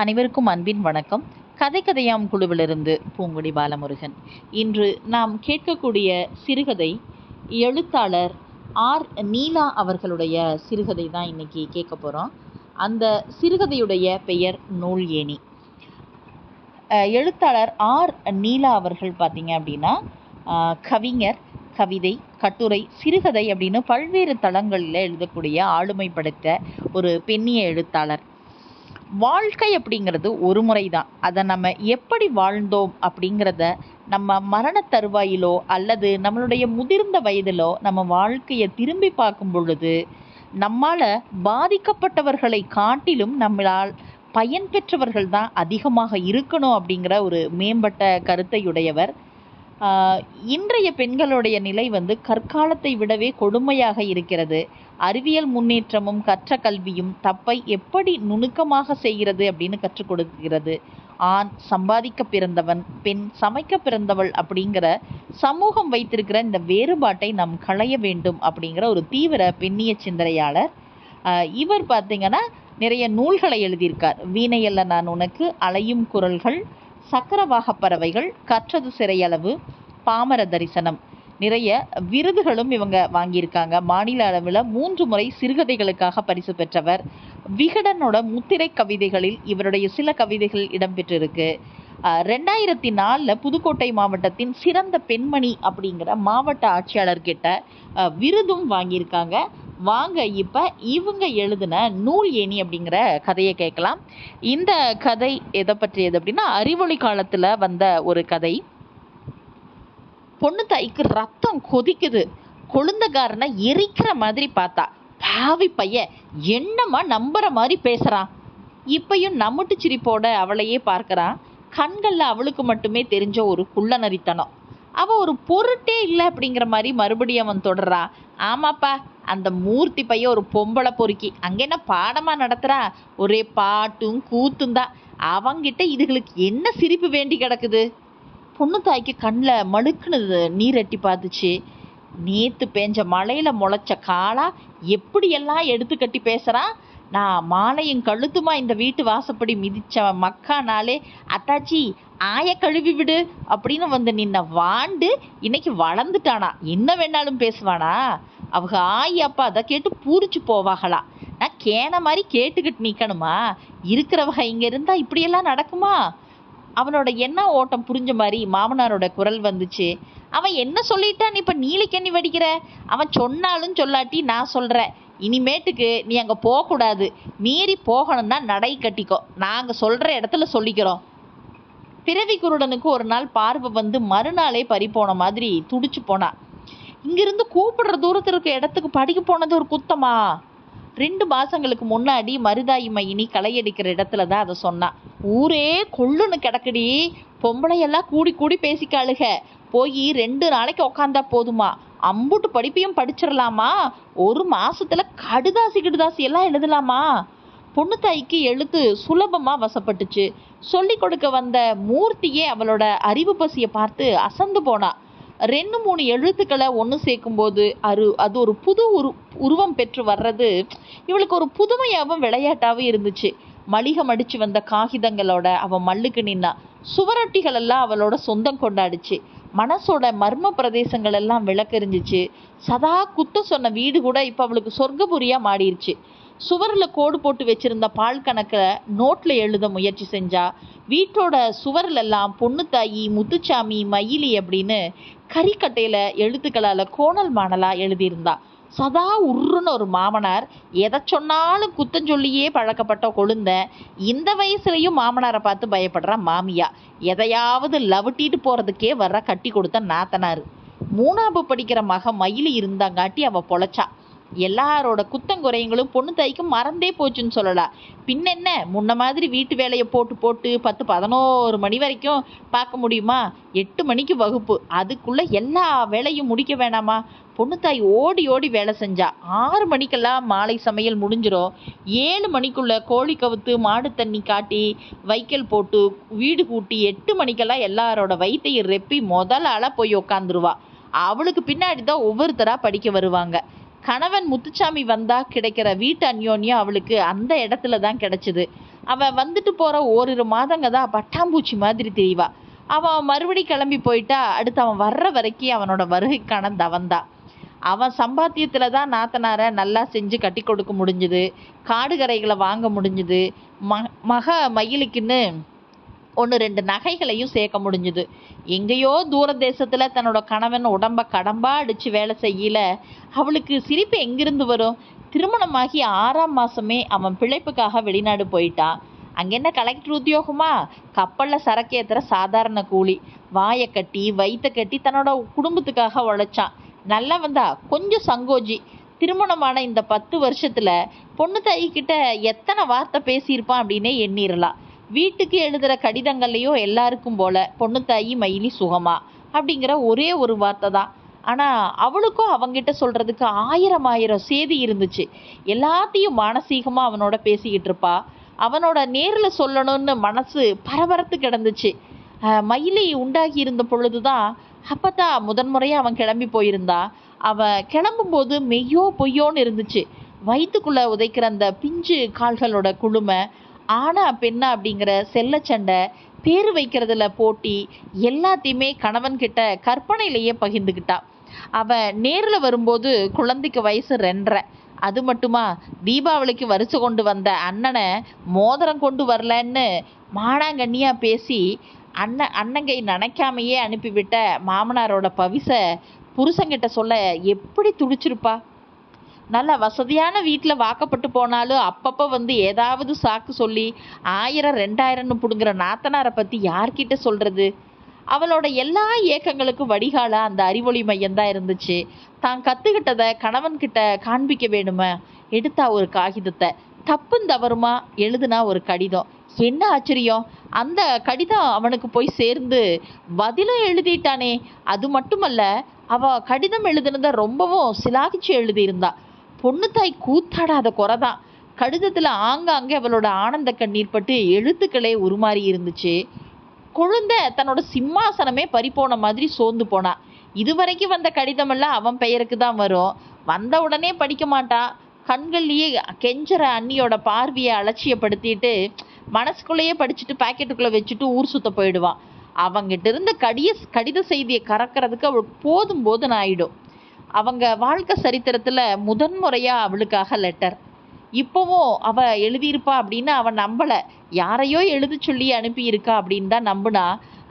அனைவருக்கும் அன்பின் வணக்கம். கதை கதையாம் குழுவிலிருந்து பூங்குடி பாலமுருகன். இன்று நாம் கேட்கக்கூடிய சிறுகதை எழுத்தாளர் ஆர். நீலா அவர்களுடைய சிறுகதை தான் இன்னைக்கு கேட்க போகிறோம் அந்த சிறுகதையுடைய பெயர் நூல் ஏணி. எழுத்தாளர் ஆர். நீலா அவர்கள் பார்த்தீங்க அப்படின்னா கவிஞர் கவிதை கட்டுரை சிறுகதை அப்படின்னு பல்வேறு தளங்களில் எழுதக்கூடிய ஆளுமை படைத்த ஒரு பெண்ணிய எழுத்தாளர். வாழ்க்கை அப்படிங்கிறது ஒரு முறை தான் அதை நம்ம எப்படி வாழ்ந்தோம் அப்படிங்கிறத நம்ம மரண தருவாயிலோ அல்லது நம்மளுடைய முதிர்ந்த வயதிலோ நம்ம வாழ்க்கையை திரும்பி பார்க்கும் பொழுது நம்மால் பாதிக்கப்பட்டவர்களை காட்டிலும் நம்மளால் பயன் பெற்றவர்கள் தான் அதிகமாக இருக்கணும் அப்படிங்கிற ஒரு மேம்பட்ட கருத்தையுடையவர் இன்றைய பெண்களுடைய நிலை வந்து கற்காலத்தை விடவே கொடுமையாக இருக்கிறது. அறிவியல் முன்னேற்றமும் கற்ற கல்வியும் தப்பை எப்படி நுணுக்கமாக செய்கிறது அப்படின்னு கற்றுக் கொடுக்கிறது. ஆண் சம்பாதிக்க பிறந்தவன் பெண் சமைக்க பிறந்தவள் அப்படிங்கிற சமூகம் வைத்திருக்கிற இந்த வேறுபாட்டை நாம் களைய வேண்டும் அப்படிங்கிற ஒரு தீவிர பெண்ணிய சிந்தனையாளர் இவர் பார்த்தீங்கன்னா நிறைய நூல்களை எழுதியிருக்கார். வீணையல்ல நான் உனக்கு அலையும் குரல்கள் சக்கரவாக பறவைகள் கற்றது சிறையளவு பாமர தரிசனம். நிறைய விருதுகளும் இவங்க வாங்கியிருக்காங்க. மாநில அளவில் மூன்று முறை சிறுகதைகளுக்காக பரிசு பெற்றவர். விகடனோட முத்திரை கவிதைகளில் இவருடைய சில கவிதைகள் இடம்பெற்றிருக்கு. ரெண்டாயிரத்தி நாலில் புதுக்கோட்டை மாவட்டத்தின் சிறந்த பெண்மணி அப்படிங்கிற மாவட்ட ஆட்சியாளர்கிட்ட விருதும் வாங்கியிருக்காங்க. வாங்க இப்போ இவங்க எழுதின நூல் ஏணி அப்படிங்கிற கதையை கேட்கலாம். இந்த கதை எதை பற்றியது அப்படின்னா அறிவொளி காலத்தில் வந்த ஒரு கதை. பொண்ணு தாய்க்கு ரத்தம் கொதிக்குது. கொழுந்தக்காரனை எரிக்கிற மாதிரி பார்த்தா பாவி பையன் என்னம்மா நம்புற மாதிரி பேசுகிறான் இப்பையும் நம்மட்டு சிரிப்போட அவளையே பார்க்குறான். கண்களில் அவளுக்கு மட்டுமே தெரிஞ்ச ஒரு குள்ளநரித்தனம். அவள் ஒரு பொருட்டே இல்லை அப்படிங்கிற மாதிரி மறுபடியும் அவன் தொடர்றா ஆமாப்பா அந்த மூர்த்தி பையன் ஒரு பொம்பளை பொறுக்கி. அங்க என்ன பாடமா நடத்துறா? ஒரே பாட்டும் கூத்தும் தான். அவங்கிட்ட இதுகளுக்கு என்ன சிரிப்பு வேண்டி கிடக்குது? பொண்ணு தாய்க்கு கண்ணில் மழுக்குனது நீர் எட்டி பார்த்துச்சு. நேத்து பேஞ்ச மழையில முளைச்ச காளா எப்படியெல்லாம் எடுத்து கட்டி பேசுறான் நான் மாலையும் கழுத்துமா இந்த வீட்டு வாசப்படி மிதிச்ச மக்கானாலே அத்தாச்சி ஆய கழுவி விடு அப்படின்னு வந்து நின்ன வாண்டு இன்னைக்கு வளர்ந்துட்டானா. என்ன வேணாலும் பேசுவானா? அவங்க ஆயி அப்பா அதை கேட்டு பூரிச்சு போவாங்களா நான் கேன மாதிரி கேட்டுக்கிட்டு நிற்கணுமா இருக்கிறவங்க இங்கே இருந்தால் இப்படியெல்லாம் நடக்குமா? அவனோட என்ன ஓட்டம் புரிஞ்ச மாதிரி மாமனாரோட குரல் வந்துச்சு. அவன் என்ன சொல்லிட்டான்? இப்போ நீலிக்கண்ணி வடிக்கிற? அவன் சொன்னாலும் சொல்லாட்டி நான் சொல்கிறேன் இனிமேட்டுக்கு நீ அங்கே போகக்கூடாது. மீறி போகணும்னா நடை கட்டிக்கோ. நாங்கள் சொல்கிற இடத்துல சொல்லிக்கிறோம். பிறவி குருடனுக்கு ஒரு நாள் பார்வை வந்து மறுநாளே பறி போன மாதிரி துடிச்சு போனான் இங்கிருந்து கூப்பிடுற தூரத்தில் இருக்க இடத்துக்கு படிக்க போனது ஒரு குத்தமா? ரெண்டு மாசங்களுக்கு முன்னாடி மருதாயி மையினி களையடிக்கிற இடத்துல தான் அதை சொன்னான் ஊரே கொள்ளுன்னு கிடக்குடி. பொம்பளையெல்லாம் கூடி கூடி பேசிக்காளுக. போய் ரெண்டு நாளைக்கு உக்காந்தா போதுமா? அம்புட்டு படிப்பையும் படிச்சிடலாமா? ஒரு மாசத்துல கடுதாசி கிடுதாசி எல்லாம் எழுதலாமா? பொண்ணு தாய்க்கு எழுத்து சுலபமாக வசப்பட்டுச்சு. சொல்லி கொடுக்க வந்த மூர்த்தியே அவளோட அறிவு பசியை பார்த்து அசந்து போனா. ரெண்டு மூணு எழுத்துக்களை ஒன்று சேர்க்கும்போது அரு அது ஒரு புது உரு உருவம் பெற்று வர்றது இவளுக்கு ஒரு புதுமையாகவும் விளையாட்டாகவும் இருந்துச்சு. மளிகை மடிச்சு வந்த காகிதங்களோட அவன் மல்லுக்கு நின்னா. சுவரொட்டிகள் எல்லாம் அவளோட சொந்தம் கொண்டாடுச்சு. மனசோட மர்ம பிரதேசங்கள் எல்லாம் விளக்கறிஞ்சிச்சு. சதா குத்தம் சொன்ன வீடு கூட இப்போ அவளுக்கு சொர்க்கபுரியா மாறிடுச்சு சுவரில் கோடு போட்டு வச்சிருந்த பால் கணக்கில் நோட்டில் எழுத முயற்சி செஞ்சா வீட்டோட சுவரிலெல்லாம் பொண்ணு தாயி முத்துச்சாமி மயிலி அப்படின்னு கறிக்கட்டையில் எழுத்துக்களால் கோணல் மாணலாக எழுதியிருந்தா. சதா உருன்னு ஒரு மாமனார் எதை சொன்னாலும் குத்தம் சொல்லியே பழக்கப்பட்ட கொழுந்த இந்த வயசுலயும் மாமனாரை பார்த்து பயப்படுற மாமியா. எதையாவது லவட்டிட்டு போகிறதுக்கே வர்ற கட்டி கொடுத்த நாத்தனார். மூணாவது படிக்கிற மக மயிலி இருந்தாங்காட்டி அவள் பொழைச்சா. எல்லாரோட குத்தங்குறைங்களும் பொண்ணு தாய்க்கு மறந்தே போச்சுன்னு சொல்லலாம் பின்னென்ன? முன்ன மாதிரி வீட்டு வேலையை போட்டு போட்டு பத்து பதினோரு மணி வரைக்கும் பார்க்க முடியுமா? எட்டு மணிக்கு வகுப்பு. அதுக்குள்ள எல்லா வேலையும் முடிக்க வேணாமா? பொண்ணு தாய் ஓடி ஓடி வேலை செஞ்சா. ஆறு மணிக்கெல்லாம் மாலை சமையல் முடிஞ்சிடும் ஏழு மணிக்குள்ள கோழி கவுத்து மாடு தண்ணி காட்டி வைக்கல் போட்டு வீடு கூட்டி எட்டு மணிக்கெல்லாம் எல்லாரோட வயிற்றையும் ரெப்பி முதல் ஆளாக போய் உக்காந்துருவா. அவளுக்கு பின்னாடி தான் ஒவ்வொருத்தராக படிக்க வருவாங்க. கணவன் முத்துச்சாமி வந்தா கிடைக்கிற வீட்டு அந்யோன்யம் அவளுக்கு அந்த இடத்துல தான் கிடைச்சது. அவன் வந்துட்டு போகிற ஓரிரு மாதங்க தான் பட்டாம்பூச்சி மாதிரி தெரியவா அவன் மறுபடி கிளம்பி போயிட்டா அடுத்து அவன் வர்ற வரைக்கும் அவனோட வருகைக்கான தவந்தான் அவன் சம்பாத்தியத்தில் தான் நாத்தனாரை நல்லா செஞ்சு கட்டி கொடுக்க முடிஞ்சுது. காடு கரைகளை வாங்க முடிஞ்சுது. ம மக மயிலுக்குன்னு ஒன்று ரெண்டு நகைகளையும் சேர்க்க முடிஞ்சுது. எங்கேயோ தூர தேசத்தில் தன்னோட கணவன் உடம்ப கடம்பா அடித்து வேலை செய்யல. அவளுக்கு சிரிப்பு எங்கிருந்து வரும்? திருமணமாகி ஆறாம் மாதமே அவன் பிழைப்புக்காக வெளிநாடு போயிட்டான். அங்கே என்ன கலெக்டர் உத்தியோகமா? கப்பலில் சரக்கு ஏற்றுற சாதாரண கூலி. வாயை கட்டி வயிற்ற கட்டி தன்னோட குடும்பத்துக்காக உழைச்சான். நல்லா வந்தா கொஞ்சம் சங்கோஜி. திருமணமான இந்த பத்து வருஷத்தில் பொண்ணு தாய்கிட்ட எத்தனை வார்த்தை பேசியிருப்பான் அப்படின்னே எண்ணிரலாம். வீட்டுக்கு எழுதுகிற கடிதங்கள்லையும் எல்லாருக்கும் போல பொண்ணு தாயி மயிலி சுகமா அப்படிங்கிற ஒரே ஒரு வார்த்தை தான். ஆனால் அவளுக்கும் அவங்கிட்ட சொல்கிறதுக்கு ஆயிரம் ஆயிரம் சேதி இருந்துச்சு. எல்லாத்தையும் மானசீகமாக அவனோட பேசிக்கிட்டு இருப்பா. அவனோட நேரில் சொல்லணும்னு மனசு பரபரத்து கிடந்துச்சு. மயிலை உண்டாகி இருந்த பொழுது தான் அப்போ தான் முதன்முறையாக அவன் கிளம்பி போயிருந்தா. அவன் கிளம்பும்போது மெய்யோ பொய்யோன்னு இருந்துச்சு. வயிற்றுக்குள்ளே உதைக்கிற அந்த பிஞ்சு கால்களோட குழுமை ஆணா பெண்ணா அப்படிங்கிற செல்லச்சண்டை பேர் வைக்கிறதுல போட்டி எல்லாத்தையுமே கணவன்கிட்ட கற்பனையிலேயே பகிர்ந்துக்கிட்டா அவன் நேரில் வரும்போது குழந்தைக்கு வயசு ரெண்டரை. அது மட்டுமா? தீபாவளிக்கு வரிசை கொண்டு வந்த அண்ணனை மோதிரம் கொண்டு வரலன்னு மானாங்கண்ணியாக பேசி அண்ணன் அண்ணங்கை நினைக்காமையே அனுப்பிவிட்ட மாமனாரோட பவிச புருஷங்கிட்ட சொல்ல எப்படி துடிச்சிருப்பா? நல்ல வசதியான வீட்டில் வாக்கப்பட்டு போனாலும் அப்பப்போ வந்து ஏதாவது சாக்கு சொல்லி ஆயிரம் ரெண்டாயிரம்னு பிடுங்குற நாத்தனாரை பற்றி யார்கிட்ட சொல்கிறது அவளோட எல்லா ஏக்கங்களுக்கும் வடிகால அந்த அறிவொளி மையம்தான் இருந்துச்சு. தான் கற்றுக்கிட்டதை கணவன்கிட்ட காண்பிக்க வேணுமா? எடுத்தா ஒரு காகிதத்தை. தப்பும் தவறுமா எழுதுனா ஒரு கடிதம். என்ன ஆச்சரியம்? அந்த கடிதம் அவனுக்கு போய் சேர்ந்து பதிலும் எழுதிட்டானே. அது மட்டுமல்ல அவ கடிதம் எழுதுனதை ரொம்பவும் சிலாகிச்சு எழுதியிருந்தா. பொண்ணு தாய் கூத்தாடாத குறைதான். கடிதத்தில் ஆங்காங்கே அவளோட ஆனந்த கண்ணீர் பட்டு எழுத்துக்களே உருமாறி இருந்துச்சு. குழந்தை தன்னோட சிம்மாசனமே பறிப்போன மாதிரி சோர்ந்து போனா. இதுவரைக்கும் வந்த கடிதமெல்லாம் அவன் பெயருக்கு தான் வரும். வந்த உடனே படிக்க மாட்டான் கண்கள்லேயே கெஞ்சற அண்ணியோட பார்வையை அலட்சியப்படுத்திட்டு மனசுக்குள்ளேயே படிச்சுட்டு பாக்கெட்டுக்குள்ளே வச்சுட்டு ஊர் சுத்த போயிடுவான். அவங்கிட்ட இருந்த கடிய கடித செய்தியை கறக்கிறதுக்கு அவளுக்கு போதும் போதும் ஆயிடும். அவங்க வாழ்க்கை சரித்திரத்தில் முதன்முறையாக அவளுக்காக லெட்டர் இப்போவும் அவள் எழுதியிருப்பா அப்படின்னு அவன் நம்பலை. யாரையோ எழுதி சொல்லி அனுப்பியிருக்கா அப்படின்னு தான் நம்புனா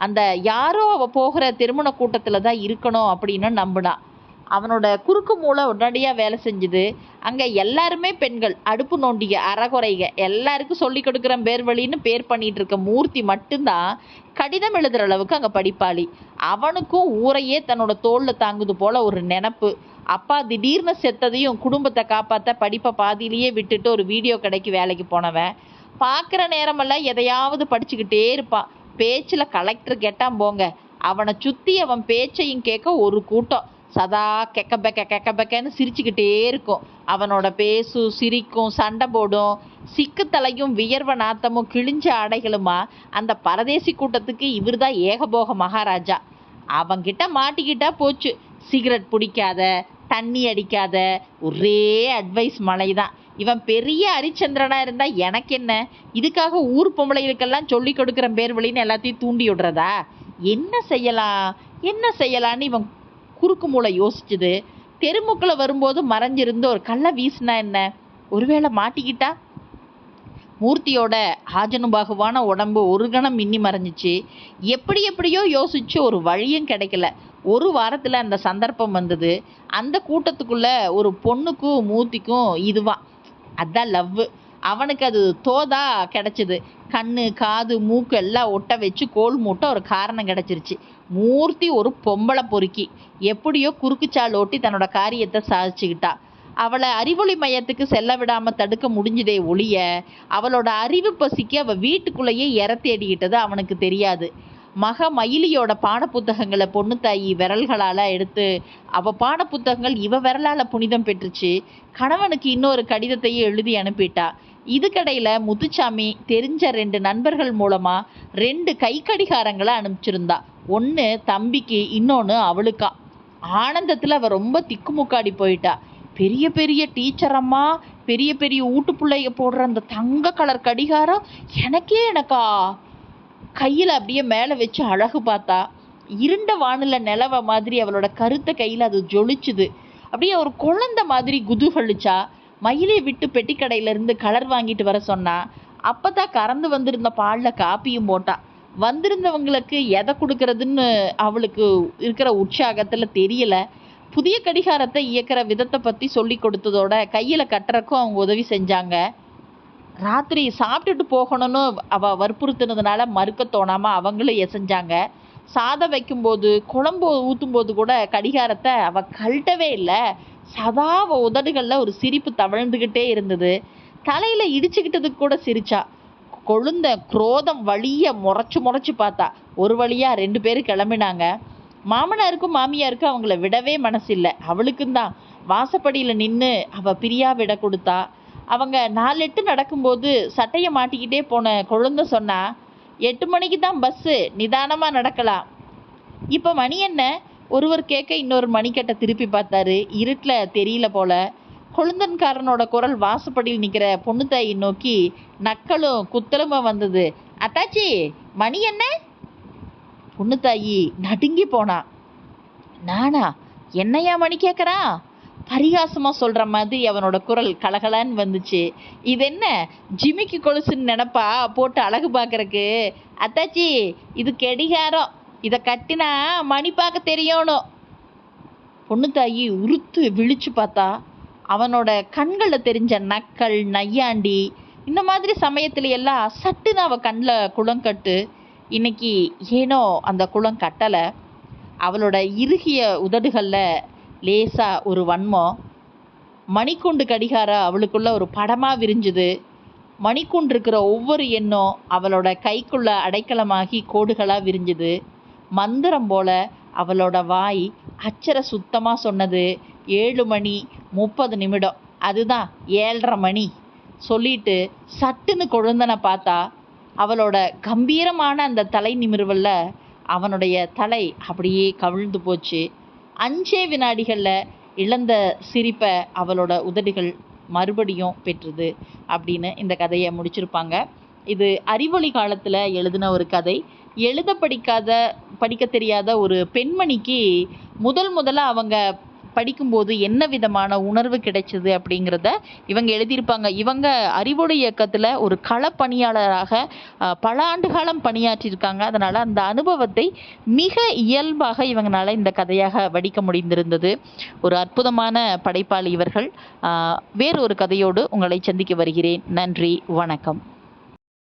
அந்த யாரோ அவள் போகிற திருமண கூட்டத்தில் தான் இருக்கணும் அப்படின்னு நம்புனா. அவனோட குறுக்கு மூளை உடனடியாக வேலை செஞ்சுது. அங்கே எல்லாருமே பெண்கள். அடுப்பு நோண்டிக அறகுறைக. எல்லாருக்கும் சொல்லி கொடுக்குற பேர் வழின்னு பேர் பண்ணிட்டு இருக்க மூர்த்தி மட்டும்தான் கடிதம் எழுதுகிற அளவுக்கு அங்கே படிப்பாளி. அவனுக்கும் ஊரையே தன்னோட தோளில் தாங்குது போல ஒரு நினப்பு. அப்பா திடீர்னு செத்ததையும் குடும்பத்தை காப்பாற்ற படிப்பை பாதியிலேயே விட்டுட்டு ஒரு வீடியோ கடைக்கு வேலைக்கு போனவன். பார்க்குற நேரமெல்லாம் எதையாவது படிச்சுக்கிட்டே இருப்பான். பேச்சில் கலெக்டர் கெட்டான் போங்க. அவனை சுற்றி அவன் பேச்சையும் கேட்க ஒரு கூட்டம். சதா கெக்க பெக்க கெக்க பெக்கன்னு சிரிச்சுக்கிட்டே இருக்கும். அவனோட பேசு சிரிக்கும் சண்டை போடும். சிக்கு தலையும் வியர்வ நாத்தமும் கிழிஞ்ச ஆடைகளுமா? அந்த பரதேசி கூட்டத்துக்கு இவர்தான் ஏகபோக மகாராஜா. அவங்கிட்ட மாட்டிக்கிட்டா போச்சு. சிகரெட் பிடிக்காத தண்ணி அடிக்காத ஒரே அட்வைஸ் மலை தான் இவன் பெரிய ஹரிச்சந்திரனாக இருந்தால் எனக்கு என்ன? இதுக்காக ஊர் பொம்பளைகளுக்கெல்லாம் சொல்லி கொடுக்குற பேர் வழின்னு எல்லாத்தையும் தூண்டி விடுறதா? என்ன செய்யலாம்? என்ன செய்யலான்னு இவன் குறுக்கு மூளை யோசிச்சுது. தெருமுக்கில் வரும்போது மறைஞ்சிருந்து ஒரு கல்லை வீசினா என்ன? ஒருவேளை மாட்டிக்கிட்டா? மூர்த்தியோட ஆஜனுபாகுவான உடம்பு ஒரு கணம் மின்னி மறைஞ்சிச்சு. எப்படி எப்படியோ யோசிச்சு ஒரு வழியும் கிடைக்கல. ஒரு வாரத்தில் அந்த சந்தர்ப்பம் வந்தது. அந்த கூட்டத்துக்குள்ள ஒரு பொண்ணுக்கும் மூர்த்திக்கும் இதுவான் அதான் லவ். அவனுக்கு அது தோதா கிடச்சிது. கண் காது மூக்கு எல்லாம் ஒட்ட வச்சு கோல் மூட்டை ஒரு காரணம் கிடச்சிருச்சு. மூர்த்தி ஒரு பொம்பளை பொறுக்கி. எப்படியோ குறுக்குச்சால் ஓட்டி தன்னோட காரியத்தை சாதிச்சுக்கிட்டா. அவளை அறிவொளி மையத்துக்கு செல்ல விடாமல் தடுக்க முடிஞ்சதே ஒழிய அவளோட அறிவு பசிக்கு அவள் வீட்டுக்குள்ளேயே இற தேடிக்கிட்டது அவனுக்கு தெரியாது. மக மயிலியோட பாடப்புத்தகங்களை பொண்ணு தாயி விரல்களால் எடுத்து அவ பாடப்புத்தகங்கள் இவ விரலால் புனிதம் பெற்றுச்சு. கணவனுக்கு இன்னொரு கடிதத்தையே எழுதி அனுப்பிட்டா. இதுக்கடையில் முத்துச்சாமி தெரிஞ்ச ரெண்டு நண்பர்கள் மூலமாக ரெண்டு கை கடிகாரங்களை அனுப்பிச்சிருந்தா. ஒன்று தம்பிக்கு இன்னொன்று அவளுக்கா. ஆனந்தத்தில் அவள் ரொம்ப திக்குமுக்காடி போயிட்டா. பெரிய பெரிய டீச்சர் அம்மா பெரிய பெரிய ஊட்டு பிள்ளைய போடுற அந்த தங்க கலர் கடிகாரம் எனக்கே எனக்கா. கையில் அப்படியே மேலே வச்சு அழகு பார்த்தா. இருண்ட வானில நிலவ மாதிரி அவளோட கருத்த கையில் அது ஜொலிச்சுது. அப்படியே ஒரு குழந்தை மாதிரி குதூகலிச்சா. மயிலை விட்டு பெட்டிக்கடையிலேருந்து கலர் வாங்கிட்டு வர சொன்னா அப்போ தான் கறந்து வந்திருந்த பாலில் காப்பியும் போட்டா. வந்திருந்தவங்களுக்கு எதை கொடுக்கறதுன்னு அவளுக்கு இருக்கிற உற்சாகத்தில் தெரியல. புதிய கடிகாரத்தை இயக்கிற விதத்தை பற்றி சொல்லி கொடுத்ததோட கையில் கட்டுறக்கும் அவங்க உதவி செஞ்சாங்க. ராத்திரி சாப்பிட்டுட்டு போகணும்னு அவள் வற்புறுத்தினதுனால மறுக்க தோணாமல் அவங்களும் எசைஞ்சாங்க. சாதம் வைக்கும்போது குழம்பு ஊற்றும்போது கூட கடிகாரத்தை அவள் கழட்டவே இல்லை. சதா அவள் உதடுகளில் ஒரு சிரிப்பு தவழ்ந்துக்கிட்டே இருந்தது. தலையில் இடிச்சுக்கிட்டதுக்கு கூட சிரிச்சா. கொழுந்த குரோதம் வழிய முறைச்சு முறைச்சு பார்த்தா. ஒரு வழியாக ரெண்டு பேரும் கிளம்பினாங்க. மாமனாருக்கும் மாமியாருக்கும் அவங்கள விடவே மனசில்லை. அவளுக்கும் தான். வாசப்படியில் நின்று அவள் பிரியா விட கொடுத்தா. அவங்க நாலு எட்டு நடக்கும்போது சட்டையை மாட்டிக்கிட்டே போன கொழுந்த சொன்னா எட்டு மணிக்கு தான் பஸ்ஸு நிதானமாக நடக்கலாம். இப்போ மணி என்ன? ஒருவர் கேட்க இன்னொரு மணிக்கட்டை திருப்பி பார்த்தாரு. இருட்டில் தெரியல போல. கொழுந்தன்காரனோட குரல் வாசப்படியில் நிற்கிற பொண்ணுத்தாயை நோக்கி நக்களும் குத்தலுமா வந்தது. அத்தாச்சி மணி என்ன? பொண்ணுத்தாயி நடுங்கி போனா. நானா? என்னையா மணி கேட்குறான் பரிகாசமாக சொல்கிற மாதிரி அவனோட குரல் கலகலன்னு வந்துச்சு. இது என்ன? ஜிமிக்கி கொலுசுன்னு நினப்பா? போட்டு அழகு பார்க்குறக்கு. அத்தாச்சி இது கெடிகாரம். இதை கட்டினா மணி பார்க்க தெரியணும் பொண்ணு தாயி உறுத்து விழிச்சு பார்த்தா அவனோட கண்களில் தெரிஞ்ச நக்கல் நையாண்டி இந்த மாதிரி சமயத்துல எல்லாம் சட்டுன்னு அவள் கண்ணில் குளங்கட்டு இன்னைக்கு ஏனோ அந்த குளம் கட்டலை. அவளோட இறுகிய உதடுகளில் லேசா ஒரு வன்மம். மணிக்கூண்டு கடிகாரம் அவளுக்குள்ள ஒரு படமாக விரிஞ்சுது. மணிக்குண்டு இருக்கிற ஒவ்வொரு எண்ணம் அவளோட கைக்குள்ள அடைக்கலமாகி கோடுகளாக விரிஞ்சுது. மந்திரம் போல அவளோட வாய் அச்சர சுத்தமாக சொன்னது. ஏழு மணி முப்பது நிமிடம். அதுதான் ஏழரை மணி. சொல்லிட்டு சட்டுன்னு கொழுந்தனை பார்த்தா அவளோட கம்பீரமான அந்த தலை நிமிர்வல்ல அவனுடைய தலை அப்படியே கவிழ்ந்து போச்சு. அஞ்சே வினாடிகளில் இழந்த சிரிப்பை அவளோட உதடுகள் மறுபடியும் பெற்றுது அப்படின்னு இந்த கதையை முடிச்சிருப்பாங்க. இது அறிவொளி காலத்தில் எழுதின ஒரு கதை. எழுத படிக்காத படிக்க தெரியாத ஒரு பெண்மணிக்கு முதல் முதல்ல அவங்க படிக்கும்போது என்ன விதமான உணர்வு கிடைச்சது அப்படிங்கிறத இவங்க எழுதியிருப்பாங்க. இவங்க அறிவோடு இயக்கத்தில் ஒரு களப்பணியாளராக பல ஆண்டு காலம் பணியாற்றியிருக்காங்க. அதனால் அந்த அனுபவத்தை மிக இயல்பாக இவங்களால இந்த கதையாக வடிக்க முடிந்திருந்தது. ஒரு அற்புதமான படைப்பாளி இவர்கள். வேறொரு கதையோடு உங்களை சந்திக்க வருகிறேன். நன்றி வணக்கம்.